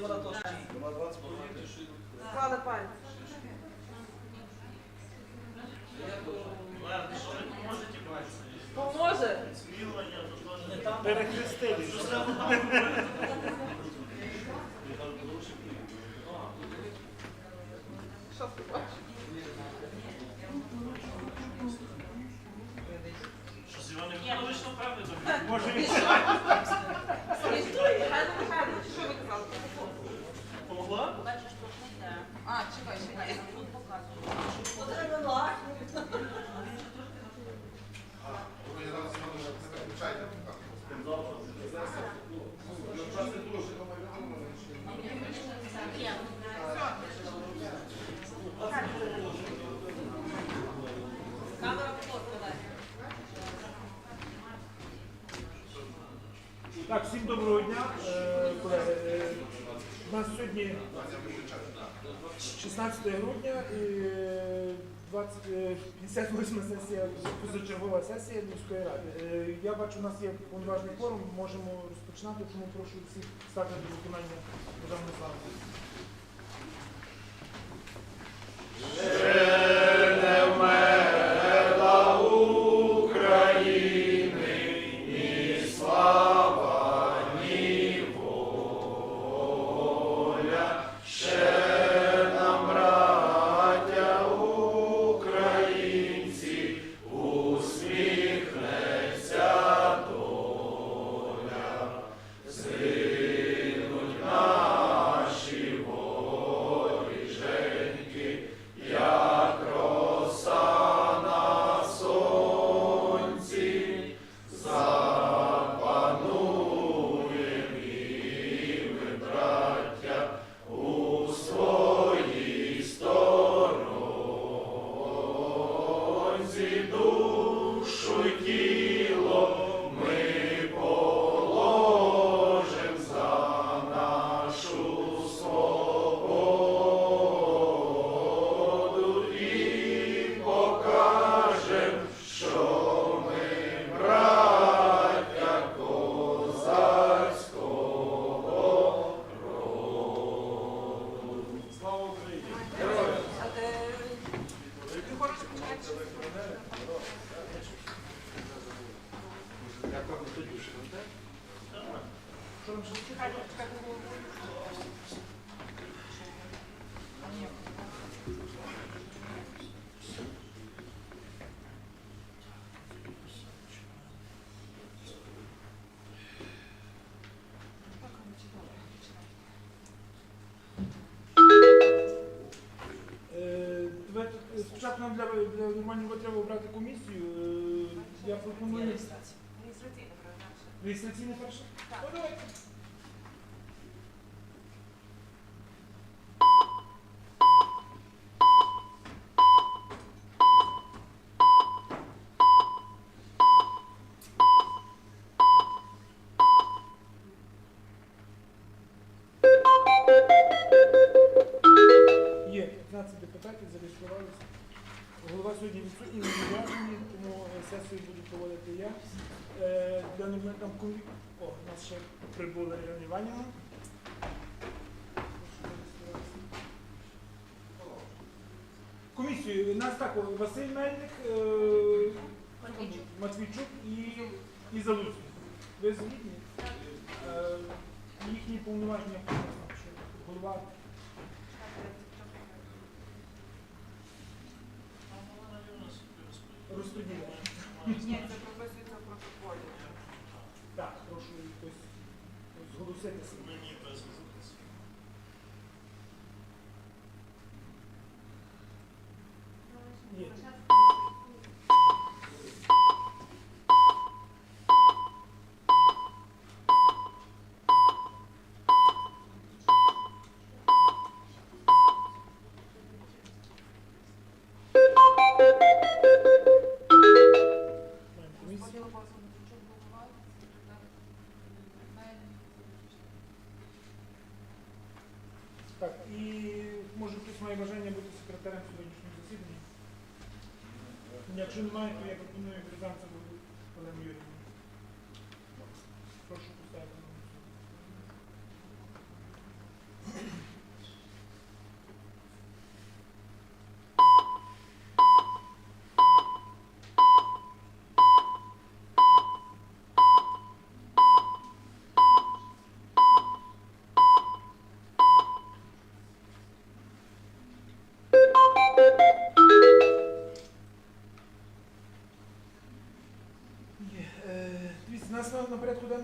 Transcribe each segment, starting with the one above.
вона 20 Склали пальці. Поможе? Перехрестили. Що ти бачиш? Може він Реєструй, Михайло Михайлович, що ви казали? Помогла? Бачиш, тут не йде. А, чекай, чекай. Тут показує. Є. Камера фото, Так, всім доброго дня, е, колеги. Е, У нас сьогодні 16 грудня і е, 20, е, 58 сесія, позачергова сесія міської ради. Я бачу, у нас є повноважний форум, можемо розпочинати, тому прошу всіх стати до виконання державної слави. Спочатку нам для, для нормальної роботи треба обрати комісію. Е, Я пропоную Реєстраційне програмше. реєстраційне перше. Є 15 депутатів, зареєструвалися. Голова сьогодні відсутній, не тому е, сесію буду проводити я. Е, Для нормального там комі... О, у нас ще прибула Ірина Іванівна. Комісію, у нас так, Василь Мельник, е, Матвійчук. Матвійчук і, і Залуцький. Ви згідні? Їхні повноваження, голова Ні, це прописується в протоколі. Так, прошу якось зголоситися. Є. Маємо Так, і може хтось має бажання бути секретарем сьогоднішнього засідання? Якщо немає, то я пропоную Березанцеву Олену Юрійовну.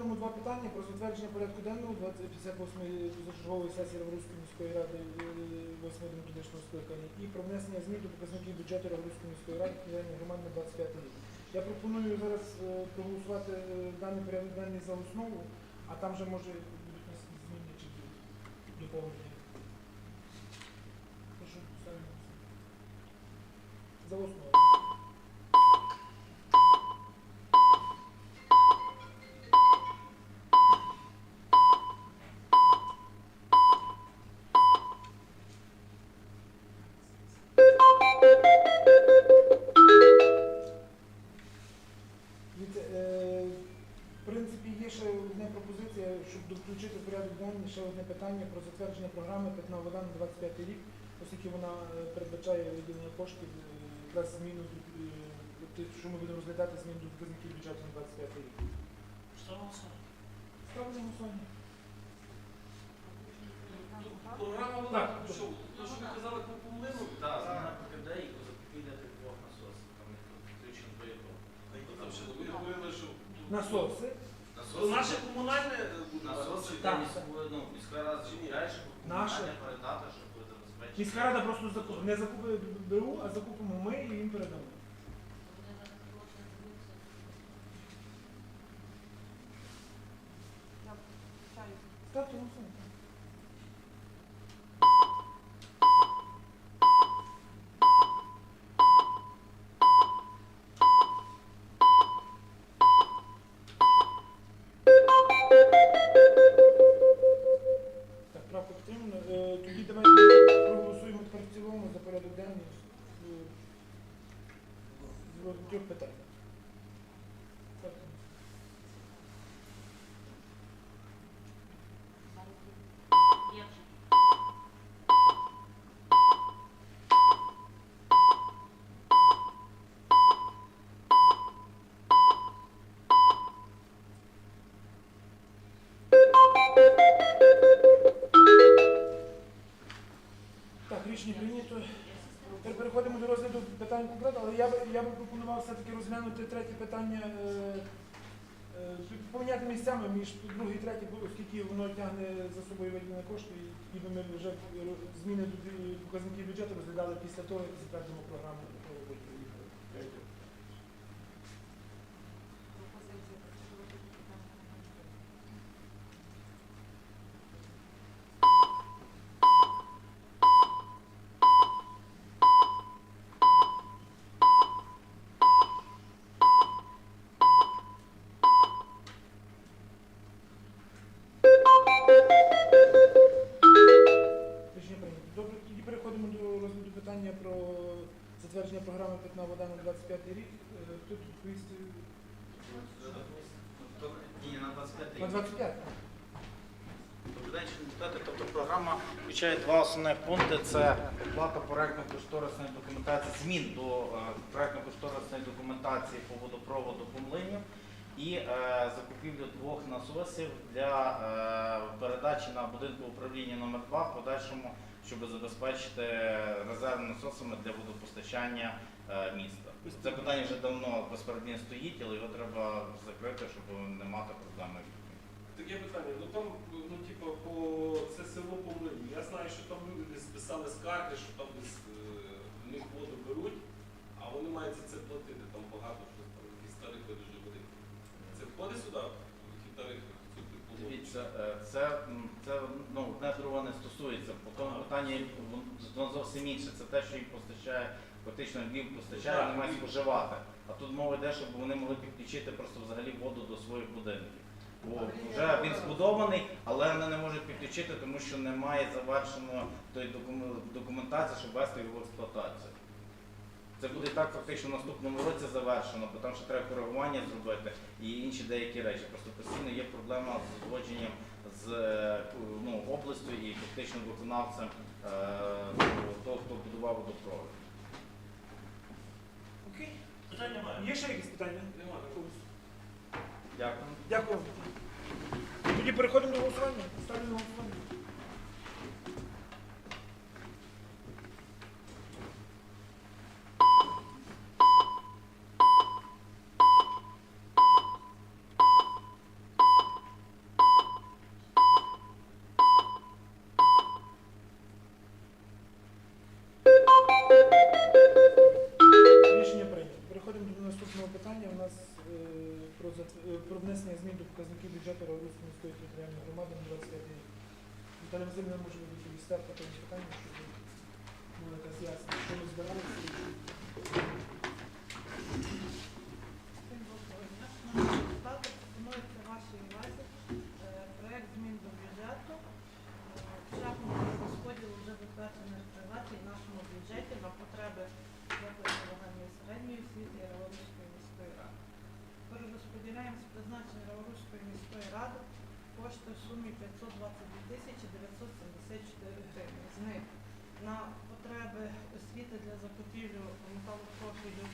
Переходимо два питання про затвердження порядку денного 58-ї позачергової сесії Равруської міської ради 8 демократичного скликання і про внесення змін до показників бюджету Равруської міської ради громади на 25 рік. Я пропоную зараз е, проголосувати е, даний порядок денний за основу, а там вже може будуть зміни чи доповнення. Прошу. За основу. Про затвердження програми Питна вода на 25 рік, оскільки вона е, передбачає виділення коштів, е, якраз зміну, до, е, що ми будемо розглядати зміну до показників бюджету на 25 рік. Що вам все? Ставлю голосування. Програма Так. вона, що, то, що ви казали по помлину? Так, зміна ПКД і закупівля тих двох насосів. Там двоєго. Там ще ви говорили, що... Насоси. То наше комунальне е, Так. ну, міська рада звіряє, щоб Наше. комунальне передати, щоб забезпечити. Міська рада просто закуп... не закупує БУ, а закупимо ми і їм передамо. Ставте голосування. Ставте. Євченко. Так, рішення прийнято. Тепер переходимо до розгляду питань конкретно, але я би, я би пропонував все-таки розглянути третє питання, е, е, поміняти місцями між другий і третій, оскільки воно тягне за собою виділення кошти, і ми вже зміни до показників бюджету розглядали після того, як затвердимо програму на 25 Добрий день, депутати. Тобто програма включає два основних пункти. Це оплата проектно-кошторисної документації, змін до е, проектно-кошторисної документації по водопроводу по млинів і е, закупівлю двох насосів для е, передачі на будинку управління номер 2 в подальшому, щоб забезпечити резервними насосами для водопостачання е, міста. Це питання вже давно безпередньо стоїть, але його треба закрити, щоб не мати проблеми. Таке питання. Ну там, ну типу, по це село Помлині. Я знаю, що там люди десь писали скарги, що там десь е, в них воду беруть, а вони мають за це платити. Там багато що там якісь тарифи дуже великі. Це входить сюди? Які тарифи? Типу, Дивіться, е, це, це ну, одне другого не стосується. По тому питанні воно зовсім інше. Це те, що їм постачає, фактично Львів постачає, вони мають споживати. А тут мова йде, щоб вони могли підключити просто взагалі воду до своїх будинків. Бо вже він збудований, але вони не можуть підключити, тому що немає завершено тої документації, щоб ввести його в експлуатацію. Це буде так фактично в наступному році завершено, бо там ще треба коригування зробити і інші деякі речі. Просто постійно є проблема з узгодженням з е, ну, областю і фактично виконавцем е, того, хто будував водопровід. Окей. Питань немає. Є ще якісь питання? Немає. Дякую. Дякую. Тоді переходимо до голосування. Ставлю на голосування. Віталій Васильовна може відповісти по тому питанню, щоб якась ясність, що ми збиралися і що. Всім доброго дня. Шановні депутати, пропонується вашій увазі е, проект змін до бюджету е, шляхом розподілу вже затверджених приватів в нашому бюджеті на потреби закладів загальної середньої освіти і Раворуської міської ради. Перерозподіляємо з призначення Раворуської міської ради кошти в сумі 522 тисячі 974 гривні. З них на потреби освіти для закупівлю металопрофілю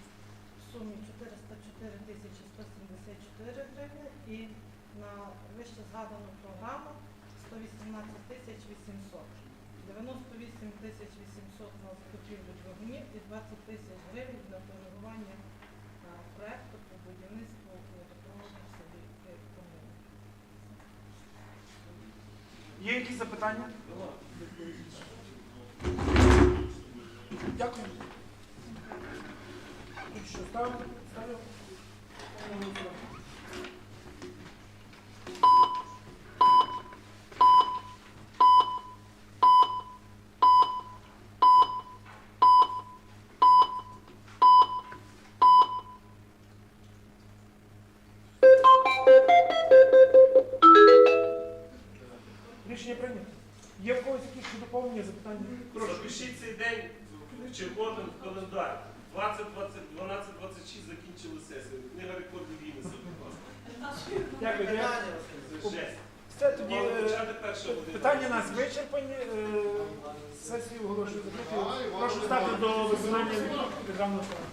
в сумі 404 тисячі 174 гривні і на вище згадану програму 118 тисяч 800. 98 тисяч 800 на закупівлю двигунів і 20 тисяч гривень для коригування е, проекту по будівництву водопроводу в селі е, Комуни. Є якісь запитання? Рішення прийнято. Є в когось якісь ще доповнення, запитання? Прошу. Запишіть цей день в червоним в календар. 20, 20, 12, 26 закінчили сесію. Книга рекордів Гіннеса, будь ласка. Дякую. Жесть. Все тоді е, питання нас вичерпані. Е, Сесію оголошую закритою. Прошу стати до виконання державного плану.